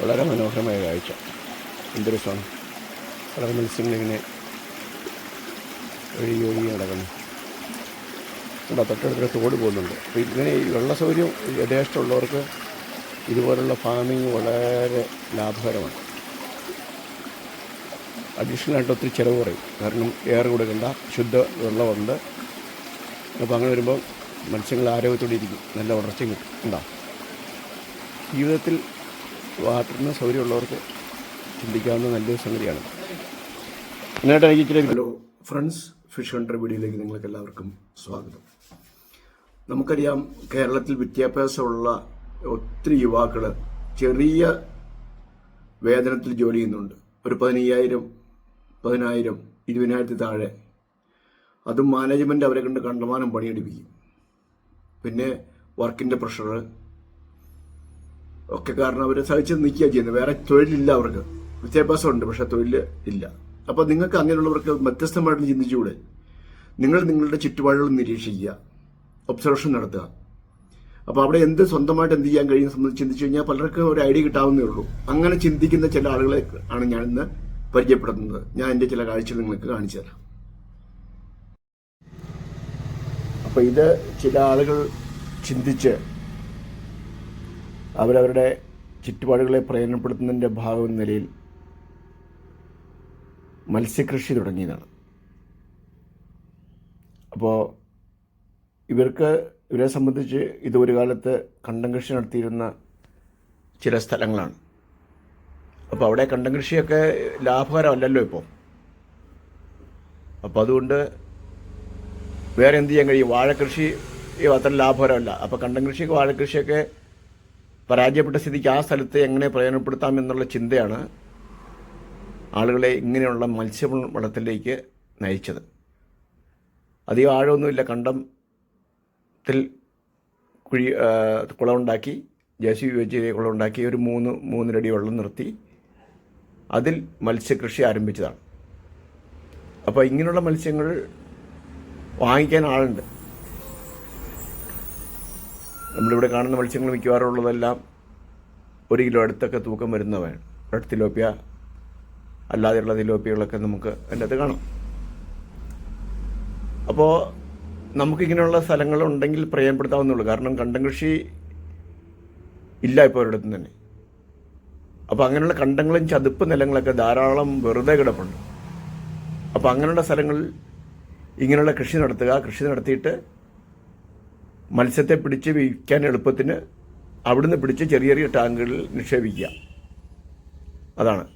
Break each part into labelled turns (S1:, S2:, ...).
S1: വളരെ മനോഹരമായ കാഴ്ച. എന്തൊരു രസമാണ് വളരെ മത്സ്യങ്ങളിങ്ങനെ ഒഴുകി ഒഴുകി നടക്കുന്നു. ഇവിടെ തൊട്ടടുത്തൊരു തോട് പോകുന്നുണ്ട്. അപ്പോൾ ഇങ്ങനെ ഈ വെള്ള സൗകര്യം യഥേഷ്ടമുള്ളവർക്ക് ഇതുപോലുള്ള ഫാമിങ് വളരെ ലാഭകരമാണ്. അഡീഷണലായിട്ട് ഒത്തിരി ചിലവ് കുറയും. കാരണം എയർ കൊടുക്കണ്ട ശുദ്ധ വെള്ളമുണ്ട്. അപ്പോൾ അങ്ങനെ വരുമ്പോൾ മത്സ്യങ്ങൾ ആരോഗ്യത്തോടെ ഇരിക്കും. നല്ല വളർച്ചയും കിട്ടും. ഉണ്ടാവും ജീവിതത്തിൽ വാട്ടറിന് സൗകര്യമുള്ളവർക്ക് ചിന്തിക്കാവുന്ന നല്ലൊരു സംഗതിയാണ്. എന്നിട്ട് എനിക്ക് ഇച്ചിരി ഹലോ ഫ്രണ്ട്സ് ഫിഷ് ഹണ്ടർ വീഡിയോയിലേക്ക് നിങ്ങൾക്ക് എല്ലാവർക്കും സ്വാഗതം. നമുക്കറിയാം കേരളത്തിൽ വിദ്യാഭ്യാസമുള്ള ഒത്തിരി യുവാക്കൾ ചെറിയ വേതനത്തിൽ ജോലി ചെയ്യുന്നുണ്ട്. ഒരു പതിനയ്യായിരം പതിനായിരം ഇരുപതിനായിരത്തി താഴെ. അതും മാനേജ്മെന്റ് അവരെ കണ്ട് കണ്ടമാനം പണിയെടുപ്പിക്കും. പിന്നെ വർക്കിന്റെ പ്രഷർ ഒക്കെ കാരണം അവർ സഹിച്ച് നിൽക്കുക ചെയ്യുന്നത്. വേറെ തൊഴിലില്ല അവർക്ക്. വിദ്യാഭ്യാസമുണ്ട് പക്ഷെ തൊഴിൽ ഇല്ല. അപ്പോൾ നിങ്ങൾക്ക് അങ്ങനെയുള്ളവർക്ക് വ്യത്യസ്തമായിട്ട് ചിന്തിച്ചുകൂടെ? നിങ്ങൾ നിങ്ങളുടെ ചുറ്റുപാടുകൾ നിരീക്ഷിക്കുക. ഒബ്സർവേഷൻ നടത്തുക. അപ്പോൾ അവിടെ എന്ത് സ്വന്തമായിട്ട് എന്ത് ചെയ്യാൻ കഴിയുന്ന സംബന്ധിച്ച് ചിന്തിച്ചു കഴിഞ്ഞാൽ പലർക്കും ഒരു ഐഡിയ കിട്ടാവുന്നേ ഉള്ളൂ. അങ്ങനെ ചിന്തിക്കുന്ന ചില ആളുകളെ ആണ് ഞാൻ ഇന്ന് പരിചയപ്പെടുത്തുന്നത്. ഞാൻ എന്റെ ചില കാഴ്ചകൾ നിങ്ങൾക്ക് കാണിച്ചു തരാം. അപ്പോൾ ഇത് ചില ആളുകൾ ചിന്തിച്ച് അവരവരുടെ ചുറ്റുപാടുകളെ പ്രയോജനപ്പെടുത്തുന്നതിന്റെ ഭാഗം നിലയിൽ മത്സ്യകൃഷി തുടങ്ങിയതാണ്. അപ്പോൾ ഇവർക്ക് ഇവരെ സംബന്ധിച്ച് ഇത് ഒരു കാലത്ത് കണ്ടം കൃഷി നടത്തിയിരുന്ന ചില സ്ഥലങ്ങളാണ്. അപ്പോൾ അവിടെ കണ്ടം കൃഷിയൊക്കെ ലാഭകരമല്ലല്ലോ ഇപ്പോൾ അപ്പോൾ അതുകൊണ്ട് വേറെ എന്ത് ചെയ്യാൻ കഴിയും? വാഴക്കൃഷി അത്ര ലാഭകരമല്ല. അപ്പോൾ കണ്ടം കൃഷിയൊക്കെ വാഴക്കൃഷിയൊക്കെ പരാജയപ്പെട്ട സ്ഥിതിക്ക് ആ സ്ഥലത്ത് എങ്ങനെ പ്രയോജനപ്പെടുത്താം എന്നുള്ള ചിന്തയാണ് ആളുകളെ ഇങ്ങനെയുള്ള മത്സ്യ വളത്തിലേക്ക് നയിച്ചത്. അധികം ആഴമൊന്നുമില്ല. കണ്ടത്തിൽ കുഴി കുളമുണ്ടാക്കി ജെ സി കുളമുണ്ടാക്കി ഒരു മൂന്ന് മൂന്നരടി വെള്ളം നിർത്തി. അതിൽ മത്സ്യകൃഷി ആരംഭിച്ചതാണ്. അപ്പോൾ ഇങ്ങനെയുള്ള മത്സ്യങ്ങൾ വാങ്ങിക്കാൻ ആളുണ്ട്. നമ്മളിവിടെ കാണുന്ന മത്സ്യങ്ങൾ മിക്കവാറും ഉള്ളതെല്ലാം ഒരു കിലോ അടുത്തൊക്കെ തൂക്കം വരുന്നവയാണ്. റെഡ് തിലോപ്പിയ അല്ലാതെയുള്ള തിലോപ്പിയകളൊക്കെ നമുക്ക് അതിന്റെ അകത്ത് കാണാം. അപ്പോൾ നമുക്കിങ്ങനെയുള്ള സ്ഥലങ്ങളുണ്ടെങ്കിൽ പ്രയോജനപ്പെടുത്താവുന്നുള്ളൂ കാരണം കണ്ടം കൃഷി ഇല്ല ഇപ്പോൾ ഒരിടത്തും തന്നെ. അപ്പോൾ അങ്ങനെയുള്ള കണ്ടങ്ങളും ചതുപ്പ് നിലങ്ങളൊക്കെ ധാരാളം വെറുതെ കിടപ്പുണ്ട്. അപ്പോൾ അങ്ങനെയുള്ള സ്ഥലങ്ങളിൽ ഇങ്ങനെയുള്ള കൃഷി നടത്തുക കൃഷി നടത്തിയിട്ട് മത്സ്യത്തെ പിടിച്ച് വിൽക്കാൻ എളുപ്പത്തിന് അവിടുന്ന് പിടിച്ച് ചെറിയ ചെറിയ ടാങ്കുകളിൽ നിക്ഷേപിക്കുക. അതാണ്.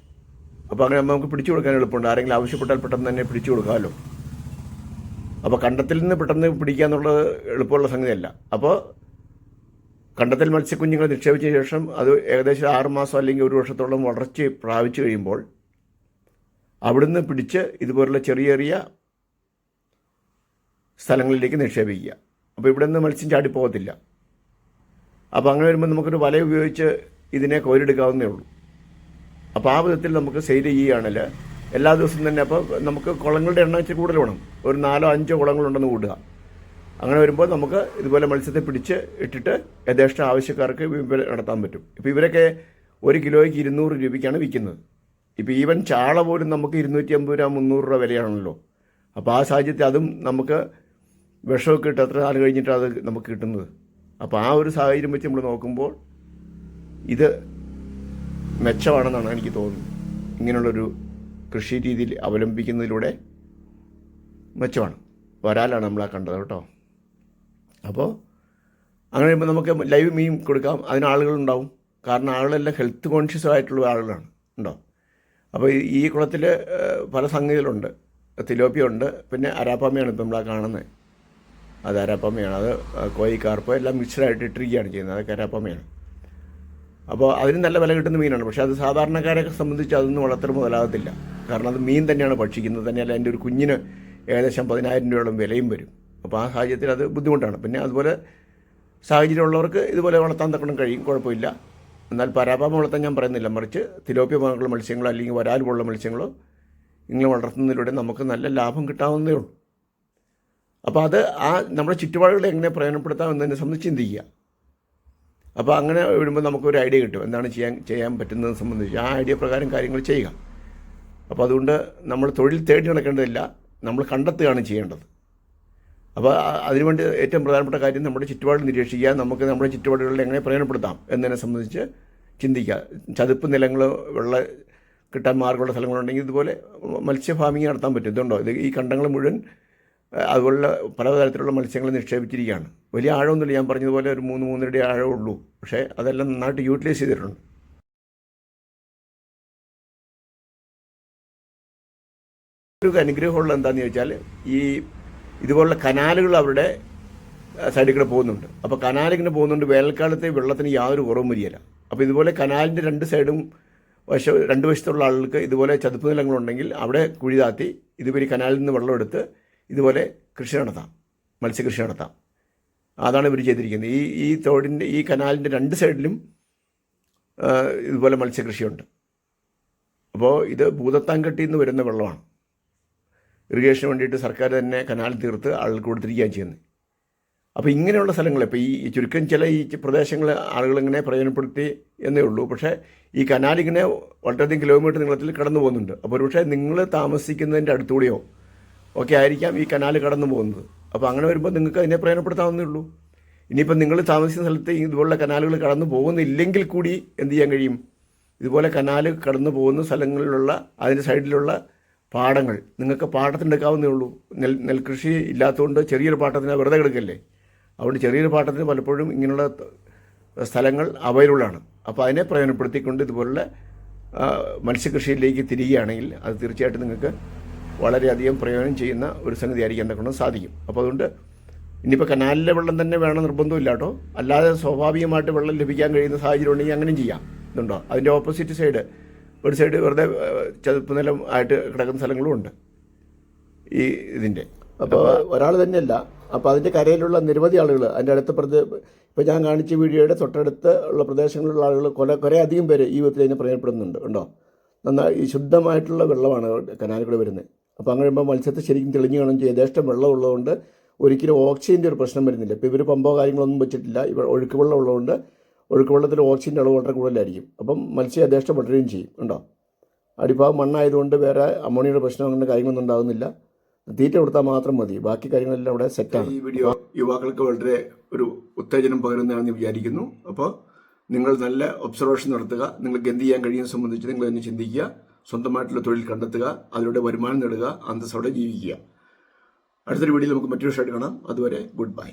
S1: അപ്പോൾ അങ്ങനെ നമുക്ക് പിടിച്ചു കൊടുക്കാൻ എളുപ്പമുണ്ട്. ആരെങ്കിലും ആവശ്യപ്പെട്ടാൽ പെട്ടെന്ന് തന്നെ പിടിച്ചു കൊടുക്കാമല്ലോ. അപ്പോൾ കണ്ടത്തിൽ നിന്ന് പെട്ടെന്ന് പിടിക്കുക എന്നുള്ളത് എളുപ്പമുള്ള സംഗതിയല്ല. അപ്പോൾ കണ്ടത്തിൽ മത്സ്യക്കുഞ്ഞുങ്ങൾ നിക്ഷേപിച്ച ശേഷം അത് ഏകദേശം ആറ് മാസം അല്ലെങ്കിൽ ഒരു വർഷത്തോളം വളർച്ച പ്രാപിച്ചു കഴിയുമ്പോൾ അവിടുന്ന് പിടിച്ച് ഇതുപോലുള്ള ചെറിയ ചെറിയ സ്ഥലങ്ങളിലേക്ക് നിക്ഷേപിക്കുക. അപ്പോൾ ഇവിടെ നിന്ന് മത്സ്യം ചാടിപ്പോകത്തില്ല അപ്പോൾ അങ്ങനെ വരുമ്പോൾ നമുക്കൊരു വല ഉപയോഗിച്ച് ഇതിനെ കോരിയെടുക്കാവുന്നേ ഉള്ളൂ. അപ്പോൾ ആ വിധത്തിൽ നമുക്ക് സെയിൽ ചെയ്യുകയാണെങ്കിൽ എല്ലാ ദിവസവും തന്നെ അപ്പോൾ നമുക്ക് കുളങ്ങളുടെ എണ്ണം വെച്ച് കൂടുതൽ വേണം. ഒരു നാലോ അഞ്ചോ കുളങ്ങളുണ്ടെന്ന് കൂടുക അങ്ങനെ വരുമ്പോൾ നമുക്ക് ഇതുപോലെ മത്സ്യത്തെ പിടിച്ച് ഇട്ടിട്ട് യഥേഷ്ട ആവശ്യക്കാർക്ക് നടത്താൻ പറ്റും. ഇപ്പോൾ ഇവരൊക്കെ ഒരു കിലോയ്ക്ക് ഇരുന്നൂറ് രൂപയ്ക്കാണ് വിൽക്കുന്നത്. ഇപ്പോൾ ഈവൻ ചാള പോലും നമുക്ക് ഇരുന്നൂറ്റി അമ്പത് രൂപ മുന്നൂറ് രൂപ വിലയാണല്ലോ. അപ്പോൾ ആ സാഹചര്യത്തിൽ അതും നമുക്ക് വിഷമൊക്കെ ഇട്ട് എത്ര നാൾ കഴിഞ്ഞിട്ടാണ് അത് നമുക്ക് കിട്ടുന്നത്? അപ്പോൾ ആ ഒരു സാഹചര്യം വെച്ച് നമ്മൾ നോക്കുമ്പോൾ ഇത് മെച്ചമാണെന്നാണ് എനിക്ക് തോന്നുന്നത്. ഇങ്ങനെയുള്ളൊരു കൃഷി രീതിയിൽ അവലംബിക്കുന്നതിലൂടെ മെച്ചമാണ്. വരാലാണ് നമ്മളാ കണ്ടത് കേട്ടോ. അപ്പോൾ അങ്ങനെ വരുമ്പോൾ നമുക്ക് ലൈവ് മീൻ കൊടുക്കാം. അതിന് ആളുകളുണ്ടാവും. കാരണം ആളുകളെല്ലാം ഹെൽത്ത് കോൺഷ്യസ് ആയിട്ടുള്ള ആളുകളാണ്. ഉണ്ടോ? അപ്പോൾ ഈ- കുളത്തിൽ പല സംഗതികളുണ്ട്. തിലോപ്പിയുണ്ട് പിന്നെ അരാപ്പാമയാണ് ഇപ്പം നമ്മളാ കാണുന്നത്. അത് അരപ്പമ്മയാണ് അത് കോയി കാർപ്പ് എല്ലാം മിക്സ്ഡായിട്ട് ഇട്ടിരിക്കുകയാണ് ചെയ്യുന്നത്. അതൊക്കെ അരപ്പമ്മയാണ് അപ്പോൾ അതിന് നല്ല വില കിട്ടുന്ന മീനാണ്. പക്ഷേ അത് സാധാരണക്കാരെ സംബന്ധിച്ച് അതൊന്നും വളർത്തൽ മുതലാകത്തില്ല. കാരണം അത് മീൻ തന്നെയാണ് ഭക്ഷിക്കുന്നത്. തന്നെയല്ല എന്റെ ഒരു കുഞ്ഞിന് ഏകദേശം പതിനായിരം രൂപയോളം വിലയും വരും. അപ്പോൾ ആ സാഹചര്യത്തിൽ അത് ബുദ്ധിമുട്ടാണ്. പിന്നെ അതുപോലെ സാഹചര്യമുള്ളവർക്ക് ഇതുപോലെ വളർത്താൻ തക്കണം കഴിയും. കുഴപ്പമില്ല. എന്നാൽ പരാപാമ വളർത്താൻ ഞാൻ പറയുന്നില്ല. മറിച്ച് തിലോപ്പിയ പോലുള്ള മത്സ്യങ്ങളോ അല്ലെങ്കിൽ വരാൽ പോലുള്ള മത്സ്യങ്ങളോ ഇങ്ങനെ വളർത്തുന്നതിലൂടെ നമുക്ക് നല്ല ലാഭം കിട്ടാവുന്നതേ ഉള്ളൂ. അപ്പോൾ അത് ആ നമ്മുടെ ചുറ്റുപാടുകളെ എങ്ങനെ പ്രയോജനപ്പെടുത്താം എന്നതിനെ സംബന്ധിച്ച് ചിന്തിക്കുക. അപ്പോൾ അങ്ങനെ വരുമ്പോൾ നമുക്കൊരു ഐഡിയ കിട്ടും. എന്താണ് ചെയ്യാൻ ചെയ്യാൻ പറ്റുന്നത് സംബന്ധിച്ച്. ആ ഐഡിയ പ്രകാരം കാര്യങ്ങൾ ചെയ്യുക. അപ്പോൾ അതുകൊണ്ട് നമ്മൾ തൊഴിൽ തേടി നടക്കേണ്ടതില്ല. നമ്മൾ കണ്ടെത്തുകയാണ് ചെയ്യേണ്ടത്. അപ്പോൾ അതിനുവേണ്ടി ഏറ്റവും പ്രധാനപ്പെട്ട കാര്യം നമ്മുടെ ചുറ്റുപാട് നിരീക്ഷിക്കുക. നമുക്ക് നമ്മുടെ ചുറ്റുപാടുകളിൽ എങ്ങനെ പ്രയോജനപ്പെടുത്താം എന്നതിനെ സംബന്ധിച്ച് ചിന്തിക്കുക. ചതുപ്പ് നിലങ്ങൾ വെള്ള കിട്ടാൻ മാർഗമുള്ള സ്ഥലങ്ങളുണ്ടെങ്കിൽ ഇതുപോലെ മത്സ്യ ഫാമിംഗ് നടത്താൻ പറ്റും. ഇതുണ്ടോ? ഇത് ഈ കണ്ടങ്ങൾ മുഴുവൻ അതുപോലുള്ള പലതരത്തിലുള്ള മത്സ്യങ്ങൾ നിക്ഷേപിച്ചിരിക്കുകയാണ്. വലിയ ആഴമൊന്നുമില്ല. ഞാൻ പറഞ്ഞതുപോലെ ഒരു മൂന്ന് മൂന്നരടി ഉള്ളൂ. പക്ഷേ അതെല്ലാം നന്നായിട്ട് യൂട്ടിലൈസ് ചെയ്തിട്ടുണ്ട്. ഒരു അനുഗ്രഹമുള്ള എന്താണെന്ന് ചോദിച്ചാൽ ഈ ഇതുപോലുള്ള കനാലുകൾ അവരുടെ സൈഡിൽ കൂടെ പോകുന്നുണ്ട്. അപ്പോൾ കനാൽ ഇങ്ങനെ പോകുന്നുണ്ട്. വേനൽക്കാലത്തെ വെള്ളത്തിന് യാതൊരു കുറവും വരികയില്ല. അപ്പോൾ ഇതുപോലെ കനാലിന്റെ രണ്ട് സൈഡും വശ രണ്ട് വശത്തുള്ള ആളുകൾക്ക് ഇതുപോലെ ചതുപ്പ് നിലങ്ങളുണ്ടെങ്കിൽ അവിടെ കുഴി താത്തി ഇതുവരെ കനാലിൽ നിന്ന് വെള്ളം എടുത്ത് ഇതുപോലെ കൃഷി നടത്താം. മത്സ്യകൃഷി നടത്താം. അതാണ് ഇവർ ചെയ്തിരിക്കുന്നത്. ഈ ഈ തോടിന്റെ ഈ കനാലിന്റെ രണ്ട് സൈഡിലും ഇതുപോലെ മത്സ്യകൃഷിയുണ്ട്. അപ്പോൾ ഇത് ഭൂതത്താൻകെട്ടിയിൽ നിന്ന് വരുന്ന വെള്ളമാണ്. ഇറിഗേഷന് വേണ്ടിയിട്ട് സർക്കാർ തന്നെ കനാൽ തീർത്ത് ആളുകൾ കൊടുത്തിരിക്കുകയാണ് ചെയ്യുന്നത്. അപ്പോൾ ഇങ്ങനെയുള്ള സ്ഥലങ്ങൾ ഇപ്പോൾ ഈ ചുരുക്കം ചില ഈ പ്രദേശങ്ങൾ ആളുകൾ ഇങ്ങനെ പ്രയോജനപ്പെടുത്തി എന്നേ ഉള്ളൂ. പക്ഷേ ഈ കനാലിങ്ങനെ വളരെയധികം കിലോമീറ്റർ നീളത്തിൽ കടന്നു പോകുന്നുണ്ട് അപ്പോൾ ഒരുപക്ഷെ നിങ്ങൾ താമസിക്കുന്നതിന്റെ അടുത്തുകൂടെയോ ഒക്കെ ആയിരിക്കാം ഈ കനാൽ കടന്നു പോകുന്നത്. അപ്പോൾ അങ്ങനെ വരുമ്പോൾ നിങ്ങൾക്ക് അതിനെ പ്രയോജനപ്പെടുത്താവുന്നേ ഉള്ളൂ. ഇനിയിപ്പോൾ നിങ്ങൾ താമസിക്കുന്ന സ്ഥലത്ത് ഇതുപോലുള്ള കനാലുകൾ കടന്നു പോകുന്നില്ലെങ്കിൽ കൂടി എന്ത് ചെയ്യാൻ കഴിയും? ഇതുപോലെ കനാൽ കടന്നു പോകുന്ന സ്ഥലങ്ങളിലുള്ള അതിന്റെ സൈഡിലുള്ള പാടങ്ങൾ. നിങ്ങൾക്ക് പാട്ടത്തിനെടുക്കാവുന്നേ ഉള്ളൂ. നെൽ നെൽകൃഷി ഇല്ലാത്തതുകൊണ്ട് ചെറിയൊരു പാട്ടത്തിന് വെറുതെ കിടക്കല്ലേ? അതുകൊണ്ട് ചെറിയൊരു പാട്ടത്തിന് പലപ്പോഴും ഇങ്ങനെയുള്ള സ്ഥലങ്ങൾ അവൈലബിളാണ്. അപ്പോൾ അതിനെ പ്രയോജനപ്പെടുത്തിക്കൊണ്ട് ഇതുപോലുള്ള മത്സ്യകൃഷിയിലേക്ക് തിരികുകയാണെങ്കിൽ അത് തീർച്ചയായിട്ടും നിങ്ങൾക്ക് വളരെയധികം പ്രയോജനം ചെയ്യുന്ന ഒരു സംഗതി ആയിരിക്കാൻ കൊണ്ട് സാധിക്കും. അപ്പോൾ അതുകൊണ്ട് ഇനിയിപ്പോൾ കനാലിലെ വെള്ളം തന്നെ വേണം നിർബന്ധമില്ല കേട്ടോ. അല്ലാതെ സ്വാഭാവികമായിട്ട് വെള്ളം ലഭിക്കാൻ കഴിയുന്ന സാഹചര്യം ഉണ്ടെങ്കിൽ അങ്ങനെയും ചെയ്യാം. ഇതുണ്ടോ? അതിന്റെ ഓപ്പോസിറ്റ് സൈഡ് ഒരു സൈഡ് വെറുതെ ചതുപ്പ് നിലം ആയിട്ട് കിടക്കുന്ന സ്ഥലങ്ങളും ഉണ്ട്. ഈ ഇതിന്റെ അപ്പോൾ ഒരാൾ തന്നെയല്ല. അപ്പോൾ അതിന്റെ കരയിലുള്ള നിരവധി ആളുകൾ അതിന്റെ അടുത്ത പ്രദേ ഇപ്പോൾ ഞാൻ കാണിച്ച വീഡിയോയുടെ തൊട്ടടുത്ത് ഉള്ള പ്രദേശങ്ങളിലുള്ള ആളുകൾ കൊല കുറേ അധികം പേര് ഈ വിധത്തിൽ അതിനെ പ്രയോജനപ്പെടുന്നുണ്ട്. ഉണ്ടോ? നന്നായി ഈ ശുദ്ധമായിട്ടുള്ള വെള്ളമാണ് കനാലിൽ കൂടെ വരുന്നത്. അപ്പോൾ അങ്ങനെ വരുമ്പോൾ മത്സ്യത്തെ ശരിക്കും തെളിഞ്ഞു കാണും ചെയ്യും. യഥേഷ്ടം വെള്ളമുള്ളതുകൊണ്ട് ഒരിക്കലും ഓക്സിജന്റെ ഒരു പ്രശ്നം വരുന്നില്ല. ഇപ്പോൾ ഇവർ പമ്പോ കാര്യങ്ങളൊന്നും വെച്ചിട്ടില്ല. ഇവ ഒഴുക്ക് വെള്ളം ഉള്ളതുകൊണ്ട് ഒഴുക്ക് വെള്ളത്തിൽ ഓക്സിജന്റെ അളവ് വളരെ കൂടുതലായിരിക്കും. അപ്പം മത്സ്യം യഥേഷ്ടം വളരുകയും ചെയ്യും. ഉണ്ടോ അടിഭാഗം മണ്ണായതുകൊണ്ട് വേറെ അമോണിയുടെ പ്രശ്നം അങ്ങനെ കാര്യങ്ങളൊന്നും ഉണ്ടാകുന്നില്ല. തീറ്റ കൊടുത്താൽ മാത്രം മതി. ബാക്കി കാര്യങ്ങളെല്ലാം അവിടെ സെറ്റാണ് ഈ വീഡിയോ യുവാക്കൾക്ക് വളരെ ഒരു ഉത്തേജനം പകരുന്നതാണെന്ന് വിചാരിക്കുന്നു. അപ്പോൾ നിങ്ങൾ നല്ല ഒബ്സർവേഷൻ നടത്തുക. നിങ്ങൾക്ക് എന്ത് ചെയ്യാൻ കഴിയുന്ന സംബന്ധിച്ച് നിങ്ങൾ തന്നെ ചിന്തിക്കുക. സ്വന്തമായിട്ടുള്ള തൊഴിൽ കണ്ടെത്തുക അതിലൂടെ വരുമാനം നേടുക അന്തസ്സോടെ ജീവിക്കുക. അടുത്തൊരു വീഡിയോയിൽ നമുക്ക് മറ്റൊരു ഷർട്ട് കാണാം. അതുവരെ ഗുഡ് ബൈ.